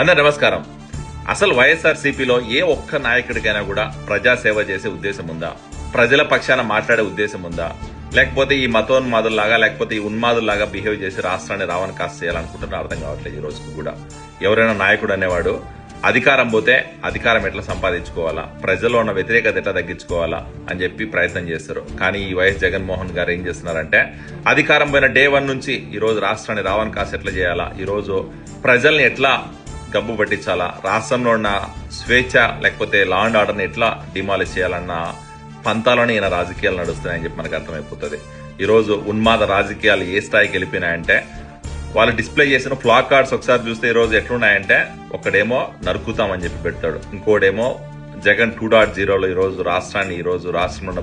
అందరు నమస్కారం. అసలు వైఎస్ఆర్ సిపిలో ఏ ఒక్క నాయకుడికైనా కూడా ప్రజాసేవ చేసే ఉద్దేశం ఉందా? ప్రజల పక్షాన మాట్లాడే ఉద్దేశం ఉందా? లేకపోతే ఈ మతోన్మాదుల్లాగా లేకపోతే ఈ ఉన్మాదుల్లాగా బిహేవ్ చేసి రాష్ట్రాన్ని రావణ కాస్త చేయాలనుకుంటున్నా అర్థం కావట్లేదు ఈ రోజుకు కూడా. ఎవరైనా నాయకుడు అనేవాడు అధికారం పోతే అధికారం ఎట్లా సంపాదించుకోవాలా? ప్రజల్లో ఉన్న వ్యతిరేకత ఎట్లా తగ్గించుకోవాలా? అని చెప్పి ప్రయత్నం చేస్తారు. కానీ ఈ వైఎస్ జగన్మోహన్ గారు ఏం చేస్తున్నారంటే అధికారం పోయిన డే వన్ నుంచి ఈరోజు రాష్ట్రాన్ని రావణ కాస్త ఎట్లా చేయాలా? ఈ రోజు ప్రజల్ని ఎట్లా గబ్బు పట్టించాలా రాష్ట్రంలో ఉన్న స్వేచ్ఛ లేకపోతే లా అండ్ ఆర్డర్ని ఎట్లా డిమాలిష్ చేయాలన్న పంతాలోనే ఈయన రాజకీయాలు నడుస్తున్నాయని చెప్పి మనకు అర్థమైపోతుంది. ఈరోజు ఉన్మాద రాజకీయాలు ఏ స్థాయికి వెళ్ళిపోయినాయంటే వాళ్ళు డిస్ప్లే చేసిన ఫ్లాక్ కార్డ్స్ ఒకసారి చూస్తే ఈరోజు ఎట్లున్నాయంటే ఒకడేమో నరుకుతామని చెప్పి పెడతాడు. ఇంకోడేమో జగన్ టూ డాట్ జీరోలో ఈరోజు రాష్ట్రాన్ని ఈరోజు రాష్ట్రంలో ఉన్న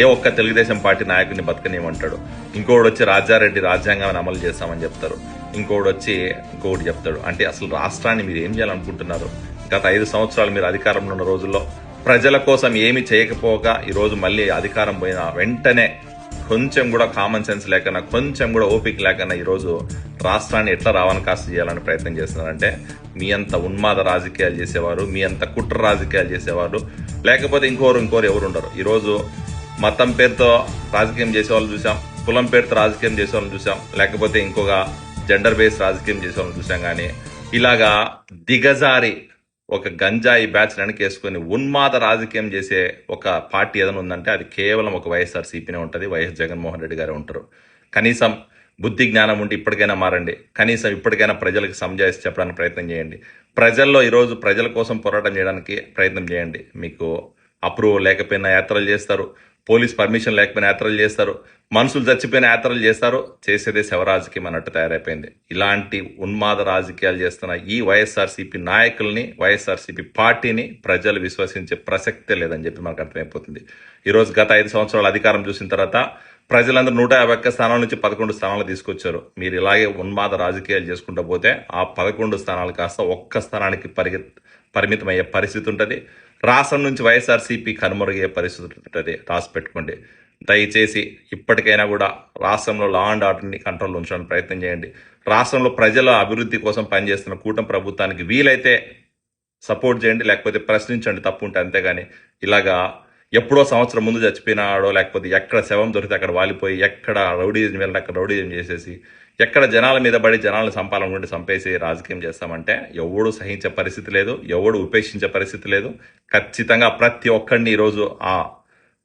ఏ ఒక్క తెలుగుదేశం పార్టీ నాయకుడిని బతకనియమంటాడు ఇంకోటి వచ్చి రాజారెడ్డి రాజ్యాంగాన్ని అమలు చేస్తామని చెప్తారు. ఇంకోటి వచ్చి ఇంకోటి చెప్తాడు. అంటే అసలు రాష్ట్రాన్ని మీరు ఏం చేయాలనుకుంటున్నారు? గత ఐదు సంవత్సరాలు మీరు అధికారంలో ఉన్న రోజుల్లో ప్రజల కోసం ఏమి చేయకపోగా ఈరోజు మళ్ళీ అధికారం పోయిన వెంటనే కొంచెం కూడా కామన్ సెన్స్ లేకన్నా కొంచెం కూడా ఓపిక లేకన్నా ఈరోజు రాష్ట్రాన్ని ఎట్లా రావణ కాస్త చేయాలని ప్రయత్నం చేస్తున్నారంటే మీ అంత ఉన్మాద రాజకీయాలు చేసేవారు మీ అంత కుట్ర రాజకీయాలు చేసేవారు లేకపోతే ఇంకోరు ఇంకోరు ఎవరు ఉండరు. ఈరోజు మతం పేరుతో రాజకీయం చేసే వాళ్ళు చూసాం కులం పేరుతో రాజకీయం చేసేవాళ్ళని చూసాం లేకపోతే ఇంకొక జెండర్ బేస్ రాజకీయం చేసే వాళ్ళని చూసాం కానీ ఇలాగా దిగజారి ఒక గంజాయి బ్యాచ్ వెనకేసుకొని ఉన్మాద రాజకీయం చేసే ఒక పార్టీ ఏదైనా ఉందంటే అది కేవలం ఒక వైఎస్ఆర్ సిపినే ఉంటుంది వైఎస్ జగన్మోహన్ రెడ్డి గారే ఉంటారు. కనీసం బుద్ధి జ్ఞానం ఉంటే ఇప్పటికైనా మారండి. కనీసం ఇప్పటికైనా ప్రజలకు సంజాయిసి చెప్పడానికి ప్రయత్నం చేయండి. ప్రజల్లో ఈరోజు ప్రజల కోసం పోరాటం చేయడానికి ప్రయత్నం చేయండి. మీకు అప్రూవల్ లేకపోయినా యాత్రలు చేస్తారు. పోలీస్ పర్మిషన్ లేకపోయినా యాత్రలు చేస్తారు. మనుషులు చచ్చిపోయిన యాత్రలు చేస్తారు. చేసేదే శవరాజకీయం అన్నట్టు తయారైపోయింది. ఇలాంటి ఉన్మాద రాజకీయాలు చేస్తున్న ఈ వైఎస్ఆర్సీపీ నాయకుల్ని వైఎస్ఆర్సీపీ పార్టీని ప్రజలు విశ్వసించే ప్రసక్తే లేదని చెప్పి మనకు అర్థమైపోతుంది. ఈరోజు గత ఐదు సంవత్సరాల అధికారం చూసిన తర్వాత ప్రజలందరూ నూట యాభై ఒక్క స్థానాల నుంచి పదకొండు స్థానాలు తీసుకొచ్చారు. మీరు ఇలాగే ఉన్మాద రాజకీయాలు చేసుకుంటూ పోతే ఆ పదకొండు స్థానాలు కాస్త ఒక్క స్థానానికి పరిగె పరిమితమయ్యే పరిస్థితి ఉంటుంది. రాష్ట్రం నుంచి వైఎస్ఆర్సీపీ కనుమరుగయ్యే పరిస్థితి ఉంటుంది రాసి పెట్టుకోండి దయచేసి ఇప్పటికైనా కూడా రాష్ట్రంలో లా అండ్ ఆర్డర్ని కంట్రోల్ ఉంచడానికి ప్రయత్నం చేయండి. రాష్ట్రంలో ప్రజల అభివృద్ధి కోసం పనిచేస్తున్న కూటమి ప్రభుత్వానికి వీలైతే సపోర్ట్ చేయండి లేకపోతే ప్రశ్నించండి తప్పు ఉంటే అంతేగాని. ఇలాగా ఎప్పుడో సంవత్సరం ముందు చచ్చిపోయినాడో లేకపోతే ఎక్కడ శవం దొరికితే అక్కడ వాలిపోయి ఎక్కడ రౌడీజం వెళ్ళిన అక్కడ రౌడీజం చేసేసి ఎక్కడ జనాల మీద పడి జనాలను సంపాలనుకుంటే చంపేసి రాజకీయం చేస్తామంటే ఎవడు సహించే పరిస్థితి లేదు ఎవడు ఉపేక్షించే పరిస్థితి లేదు. ఖచ్చితంగా ప్రతి ఒక్కడిని ఈరోజు ఆ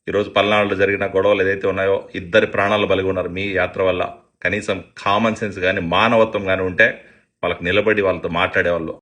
ఈరోజు పల్నాడులో జరిగిన గొడవలు ఏదైతే ఉన్నాయో ఇద్దరి ప్రాణాలు బలిగి ఉన్నారు మీ యాత్ర వల్ల. కనీసం కామన్ సెన్స్ కానీ మానవత్వం కానీ ఉంటే వాళ్ళకి నిలబడి వాళ్ళతో మాట్లాడేవాళ్ళు.